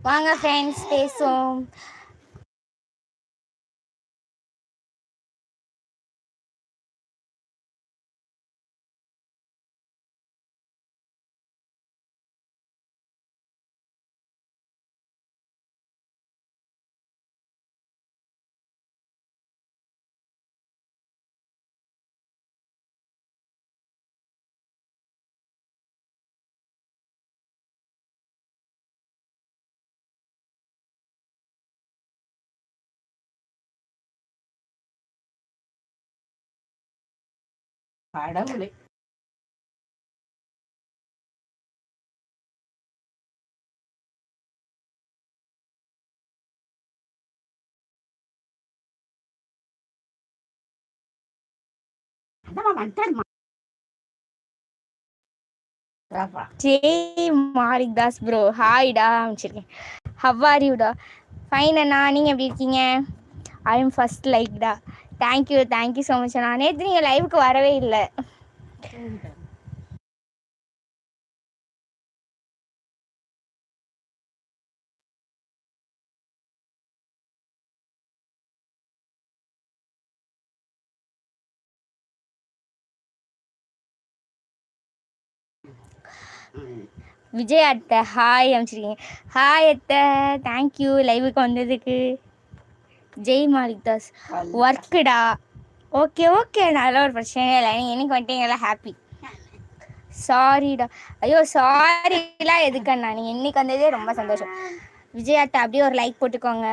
வாங்க ஃப்ரெண்ட்ஸ் பேசுவோம் கடவுளே. ஜெய் மாலிக் தாஸ் ப்ரோ ஹாய்டா அமைச்சிருக்கேன். ஹவ்வாரியூடா ஃபைன் அண்ணா நீங்கள் எப்படி இருக்கீங்க? I am first லைக்டா thank you thank you so much நான் நேற்று நீங்கள் லைவுக்கு வரவே இல்லை. விஜய் அத்தை ஹாய் அமைச்சிருக்கீங்க. ஹாய் அத்தை தேங்க்யூ லைவுக்கு வந்ததுக்கு. ஜெய் மாலிக் தாஸ். ஒர்க்குடா. Okay okay. நல்ல ஒரு பிரச்சனை இல்லை. நீங்கள் என்னைக்கு வந்துட்டீங்களா ஹாப்பி சாரிடா ஐயோ சாரிலாம் எதுக்கண்ணா? நீங்கள் இன்னைக்கு வந்ததே ரொம்ப சந்தோஷம். விஜய் அத்தை அப்படியே ஒரு லைக் போட்டுக்கோங்க.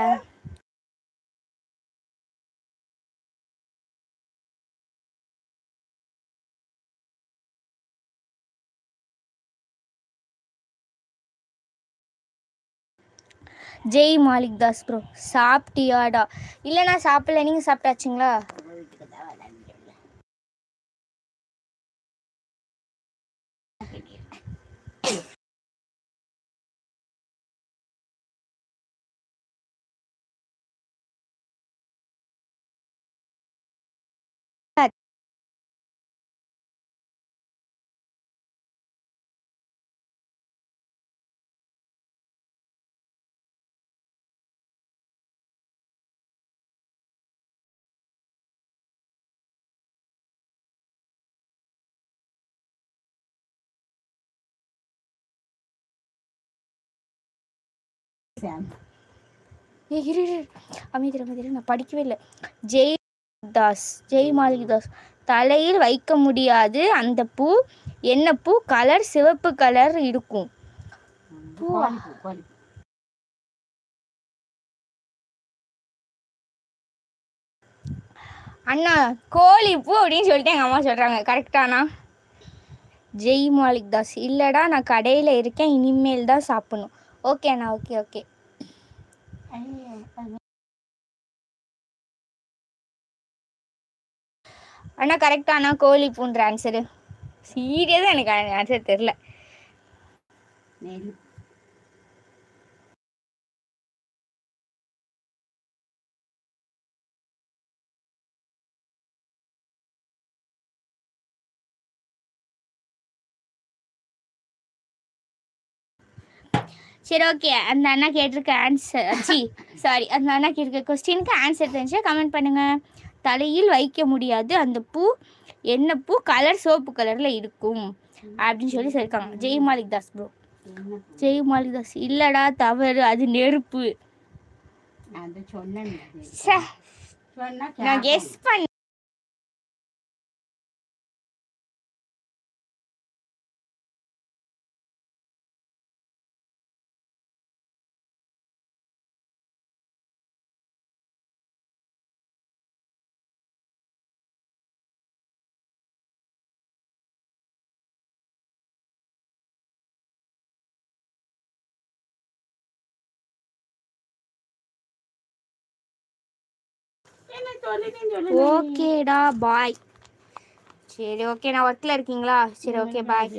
ஜெய் மாலிக் தாஸ் ப்ரோ சாப்பிட்டியாடா. இல்லை நான் சாப்பிடல. நீங்கள் சாப்பிட்டாச்சுங்களா? சாம். ஏய், இரு இரு. அமைதிரு அமைதிரு. நான் படிக்கவே இல்லை. ஜெய் தாஸ் ஜெய் மாலிக் தாஸ் தலையில் வைக்க முடியாது. அந்த பூ என்ன பூ? கலர் சிவப்பு கலர் இருக்கும். பூவா? அண்ணா கோழி பூ அப்படின்னு சொல்லிட்டு எங்கள் அம்மா சொல்கிறாங்க கரெக்டாண்ணா ஜெய் மாலிக் தாஸ் இல்லைடா நான் கடையில் இருக்கேன். இனிமேல் தான் சாப்பிடணும். ஓகே அண்ணா ஓகே ஓகே அண்ணா அது அண்ணா கரெக்டாண்ணா கோழி பூன்ற ஆன்சரு சீரியஸாக எனக்கு ஆன்சர் தெரில சரி ஓகே அந்த அண்ணா கேட்டிருக்க ஆன்சர் சி சாரி அந்த அண்ணா கேட்டிருக்க கொஸ்டினுக்கு ஆன்சர் தெரிஞ்சா கமெண்ட் பண்ணுங்க. தலையில் வைக்க முடியாது. அந்த பூ என்ன பூ? கலர் சோப்பு கலரில் இருக்கும். அப்படின்னு சொல்லி சொல்லியிருக்காங்க ஜெய் மாலிக் தாஸ் ப்ரோ? ஜெய் மாலிக் தாஸ். இல்லடா தவறு. அது நெருப்பு. நான். கெஸ் பண்ண ஓகேடா பாய். சரி ஓகே நான் ஒர்க்கில் இருக்கீங்களா? சரி ஓகே பாய்.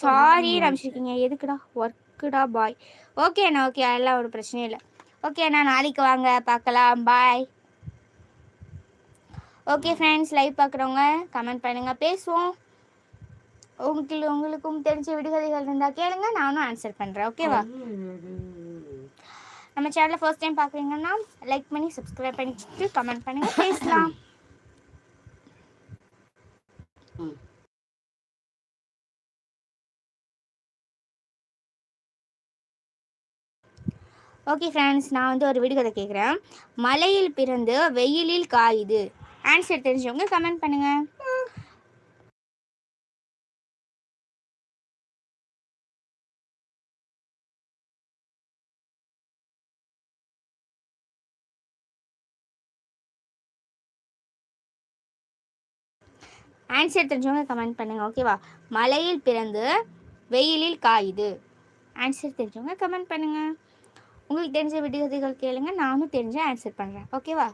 சரி, நினச்சிருக்கீங்க எதுக்குடா? ஒர்க்குடா பாய். ஓகே அண்ணா ஓகே அதெல்லாம் ஒரு பிரச்சனையும் இல்லை. ஓகே அண்ணா நாளைக்கு வாங்க பார்க்கலாம். பாய் ஓகே ஃப்ரெண்ட்ஸ் லைவ் பார்க்குறவங்க கமெண்ட் பண்ணுங்கள் பேசுவோம். உங்களுக்கு உங்களுக்கும் தெரிஞ்ச விடுகதைகள் இருந்தால் கேளுங்க. நானும் ஆன்சர் பண்ணுறேன் ஓகேவா நம்ம சேனலை ஃபர்ஸ்ட் டைம் பார்க்குறீங்கன்னா லைக் பண்ணி சப்ஸ்கிரைப் பண்ணிட்டு கமெண்ட் பண்ணுங்க. பேசலாம். ஓகே ஃப்ரெண்ட்ஸ் நான் வந்து ஒரு விடுகதை கேட்குறேன் மலையில் பிறந்து வெயிலில் காயுது. ஆன்சர் தெரிஞ்சவங்க கமெண்ட் பண்ணுங்க. ஆன்சர் தெரிஞ்சவங்க கமெண்ட் பண்ணுங்க ஓகேவா மலையில் பிறந்து வெயிலில் காயுது. ஆன்சர் தெரிஞ்சவங்க கமெண்ட் பண்ணுங்கள் உங்களுக்கு தெரிஞ்ச விடுகதைகள் கேளுங்க நானும் தெரிஞ்ச ஆன்சர் பண்ணுறேன் ஓகேவா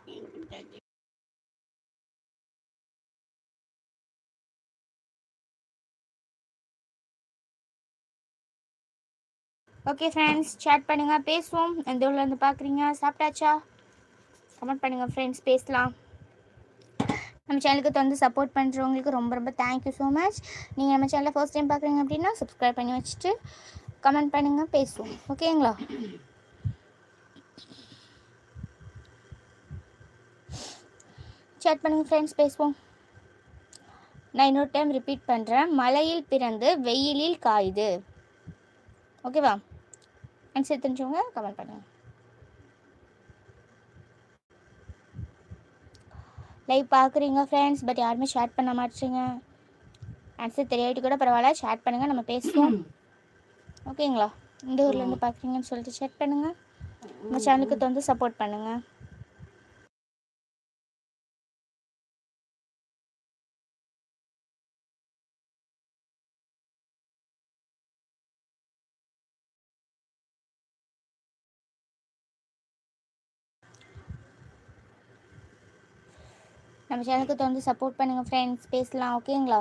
ஓகே ஃப்ரெண்ட்ஸ் சேட் பண்ணுங்க பேசுவோம். எந்த ஊரில் இருந்து பார்க்குறீங்க சாப்பிட்டாச்சா? கமெண்ட் பண்ணுங்கள் ஃப்ரெண்ட்ஸ் பேசலாம். நம்ம சேனலுக்கு தொடர்ந்து சப்போர்ட் பண்ணுறவங்களுக்கு ரொம்ப ரொம்ப தேங்க்யூ ஸோ மச் நீங்கள் நம்ம சேனலில் ஃபர்ஸ்ட் டைம் பார்க்குறீங்க அப்படின்னா சப்ஸ்கிரைப் பண்ணி வச்சுட்டு கமெண்ட் பண்ணுங்கள் பேசுவோம். ஓகேங்களா சேட் பண்ணுங்கள் ஃப்ரெண்ட்ஸ் பேசுவோம். நான் இன்னொரு டைம் ரிப்பீட் பண்ணுறேன் மலையில் பிறந்து வெயிலில் காயுது. ஓகேவா அண்ட் சேர்த்துச்சவங்க கமெண்ட் பண்ணுங்கள் லைவ் பார்க்குறீங்க ஃப்ரெண்ட்ஸ் பட் யாருமே ஷேர் பண்ண மாட்டேங்க ஆன்சர் தெரியாட்டி கூட பரவாயில்ல ஷேர் பண்ணுங்கள் நம்ம பேசுவோம். ஓகேங்களா இந்த ஊர்லேருந்து பார்க்குறீங்கன்னு சொல்லிட்டு ஷேர் பண்ணுங்கள் நம்ம சேனலுக்கு வந்து சப்போர்ட் பண்ணுங்கள் நம்ம சேனலுக்கு தொடர்ந்து சப்போர்ட் பண்ணுங்கள் ஃப்ரெண்ட்ஸ் பேசலாம் ஓகேங்களா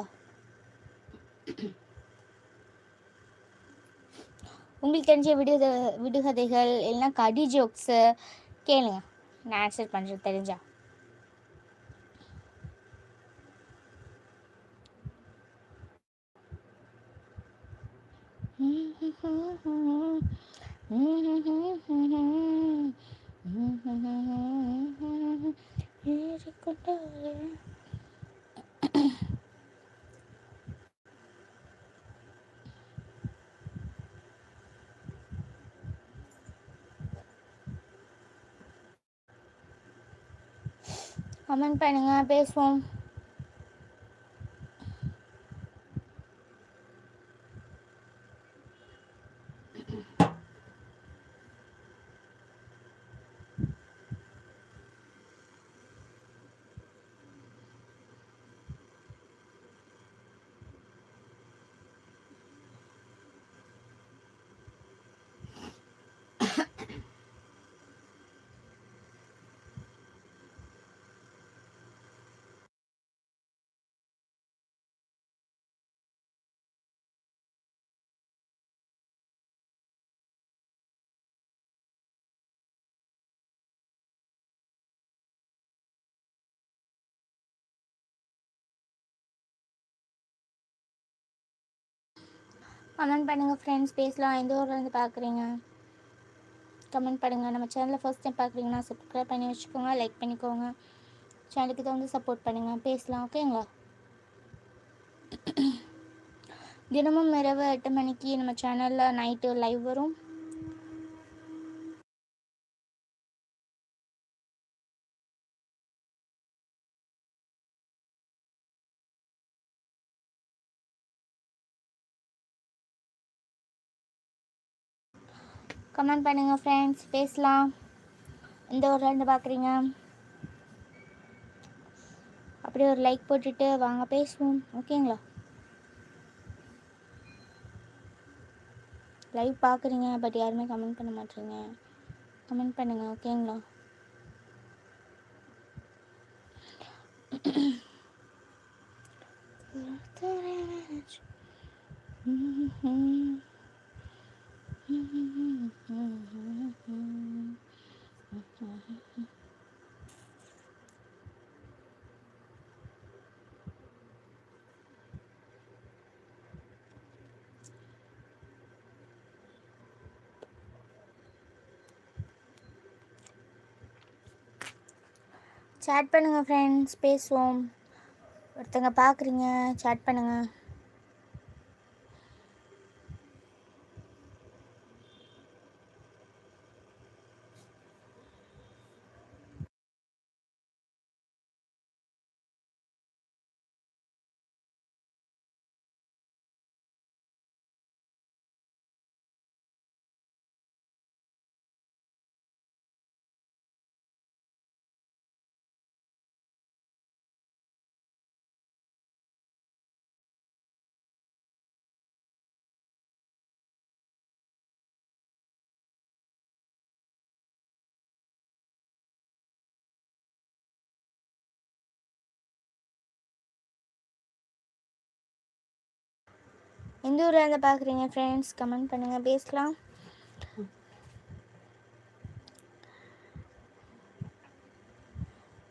உங்களுக்கு தெரிஞ்ச விடுக விடுகதைகள் இல்லைன்னா கடி ஜோக்ஸு கேளுங்க. நான் ஆன்சர் பண்ணுறது தெரிஞ்சா. ஏறிக்கொண்டாயே கமெண்ட் பண்ணுங்க பேசுவோம் கமெண்ட் பண்ணுங்கள் ஃப்ரெண்ட்ஸ் பேசலாம். எந்த ஊர்லேருந்து பார்க்குறீங்க கமெண்ட் பண்ணுங்கள் நம்ம சேனலில் ஃபஸ்ட் டைம் பார்க்குறீங்கன்னா சப்ஸ்கிரைப் பண்ணி வச்சுக்கோங்க. லைக் பண்ணிக்கோங்க. சேனலுக்கு வந்து சப்போர்ட் பண்ணுங்கள் பேசலாம் ஓகேங்களா தினமும் இரவு எட்டு மணிக்கு நம்ம சேனலில் நைட்டு லைவ் வரும். கமெண்ட் பண்ணுங்கள் ஃப்ரெண்ட்ஸ் பேசலாம். இந்த ஊர்லேருந்து பார்க்குறீங்க அப்படியே ஒரு லைக் போட்டுட்டு வாங்க பேசுவோம். ஓகேங்களா லைவ் பார்க்குறீங்க பட் யாருமே கமெண்ட் பண்ண மாட்டீங்க. கமெண்ட் பண்ணுங்கள் ஓகேங்களா Mm-hmm. சேட் பண்ணுங்கள் ஃப்ரெண்ட்ஸ் பேசுவோம். ஒருத்தங்க பார்க்குறீங்க சேட் பண்ணுங்கள் எந்த ஊரில் இருந்து பார்க்குறீங்க ஃப்ரெண்ட்ஸ் கமெண்ட் பண்ணுங்கள் பேசலாம்.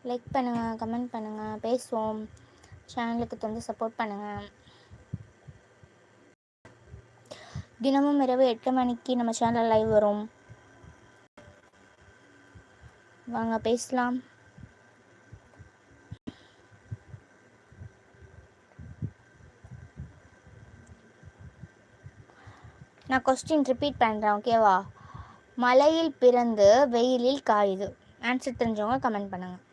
லைக் பண்ணுங்கள் கமெண்ட் பண்ணுங்கள் பேசுவோம். சேனலுக்கு வந்து சப்போர்ட் பண்ணுங்கள் தினமும் இரவு எட்டு மணிக்கு நம்ம சேனல் லைவ் வரும். வாங்க பேசலாம். நான் கொஸ்டின் ரிப்பீட் பண்ணுறேன் ஓகேவா மலையில் பிறந்து வெயிலில் காயுது. ஆன்சர் தெரிஞ்சவங்க கமெண்ட் பண்ணுங்கள்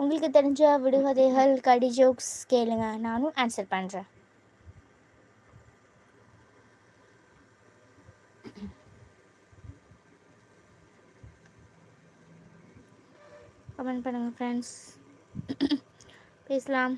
உங்களுக்கு தெரிஞ்ச விடுகதைகள் கடி ஜோக்ஸ் கேளுங்க. நானும் ஆன்சர் பண்ணுறேன் கமெண்ட் பண்ணுங்கள் ஃப்ரெண்ட்ஸ் பேசலாம்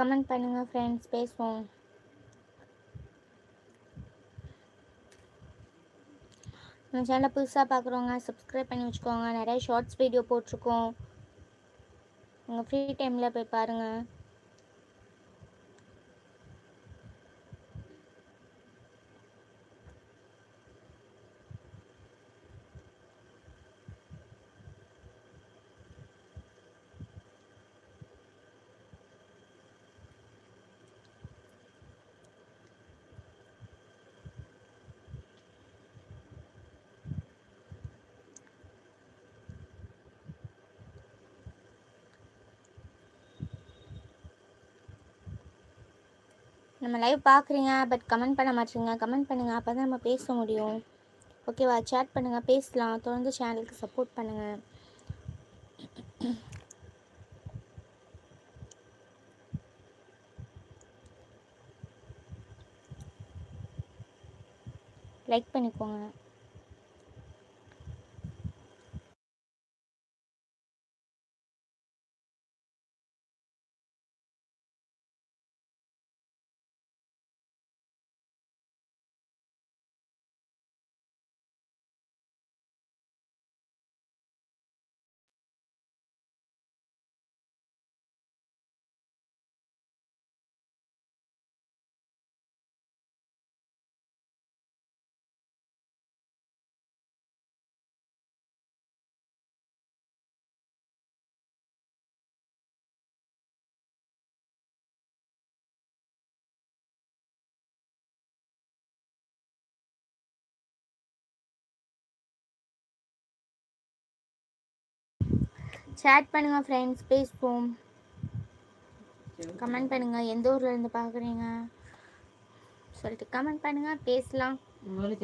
கமெண்ட் பண்ணுங்கள் ஃப்ரெண்ட்ஸ் பேசுவோம். நம்ம சேனலை புதுசாக பார்க்குறவங்க சப்ஸ்கிரைப் பண்ணி வச்சுக்கோங்க. நிறைய ஷார்ட்ஸ் வீடியோ போட்டிருக்கோம். உங்கள் ஃப்ரீ டைமில் போய் பாருங்கள் நம்ம லைவ் பார்க்குறீங்க பட் கமெண்ட் பண்ண மாட்டீங்க. கமெண்ட் பண்ணுங்கள் அப்போ தான் நம்ம பேச முடியும். ஓகேவா சேட் பண்ணுங்கள் பேசலாம். தொடர்ந்து சேனலுக்கு சப்போர்ட் பண்ணுங்கள் லைக் பண்ணிக்கோங்க. சேட் பண்ணுங்கள் ஃப்ரெண்ட்ஸ் பேசுவோம். கமெண்ட் பண்ணுங்கள் எந்த ஊரில் இருந்து பார்க்குறீங்க சொல்லிட்டு கமெண்ட் பண்ணுங்க. பேசலாம். உங்களை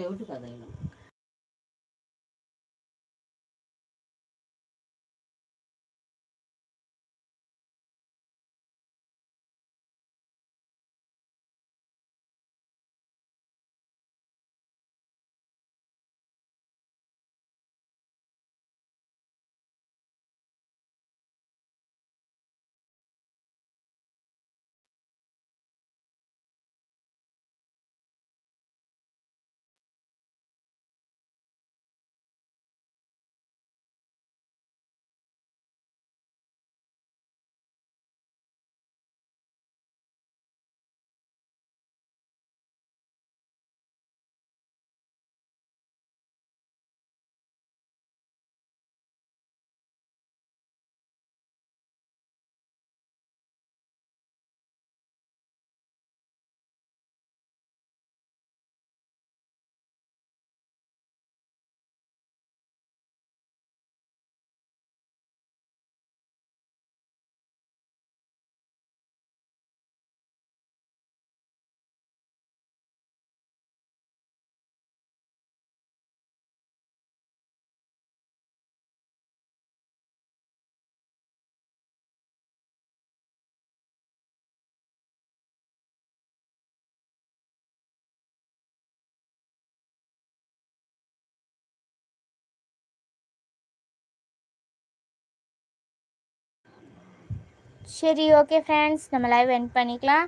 சரி ஓகே ஃப்ரெண்ட்ஸ் நம்ம லைவ் எண்ட் பண்ணிக்கலாம்.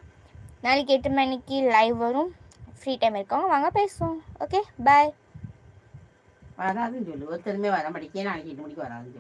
நாளைக்கு எட்டு மணிக்கு லைவ் வரும். ஃப்ரீ டைம் இருக்கவங்க வாங்க பேசுவோம். ஓகே பாய் வராதுன்னு சொல்லு. ஒருத்தருமே வர மாட்டேங்க நாளைக்கு எட்டு மணிக்கு வராதுன்னு சொல்லு?